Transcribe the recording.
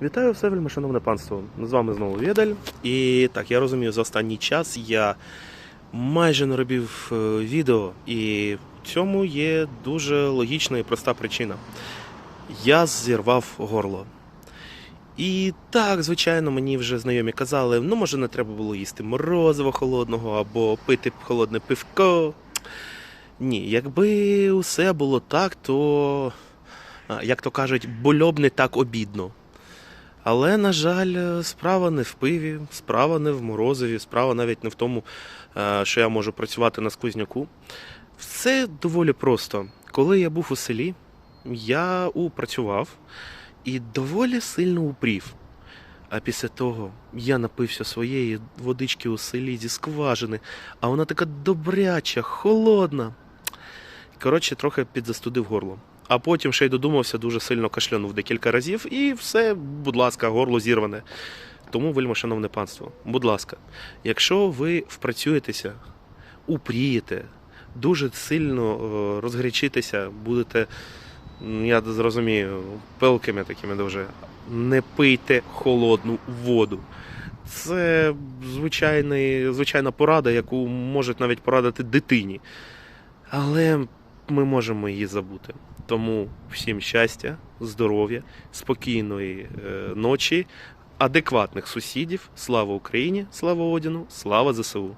Вітаю все вельми шановне панство. З вами знову Відель. І так, я розумію, за останній час я майже не робив е, відео, і в цьому є дуже логічна і проста причина. Я зірвав горло. І так, звичайно, мені вже знайомі казали, ну може не треба було їсти морозиво холодного або пити холодне пивко. Ні, якби усе було так, то, як то кажуть, було б не так обідно. Але, на жаль, е, справа не в пиві, справа не в морозиві, справа навіть не в тому, е, що я можу працювати на сквозняку. Все доволі просто. Коли я був у селі, я упрацював і доволі сильно упрів. А після того я напився своєї водички у селі зі скважини, а вона така добряча, холодна. Коротше, трохи підзастудив горло. А потім ще й додумався, дуже сильно кашлянув декілька разів, і все, будь ласка, горло зірване. Тому, вельми шановне панство, будь ласка, якщо ви впрацюєтеся, упрієте, дуже сильно е, розгречитеся, будете, я зрозумію, пилкими такими дуже, не пийте холодну воду. Це звичайний, звичайна порада, яку можуть навіть порадити дитині. Але ми можемо її забути. Тому всім щастя, здоров'я, спокійної е, ночі, адекватних сусідів. Слава Україні, слава Одіну, слава ЗСУ.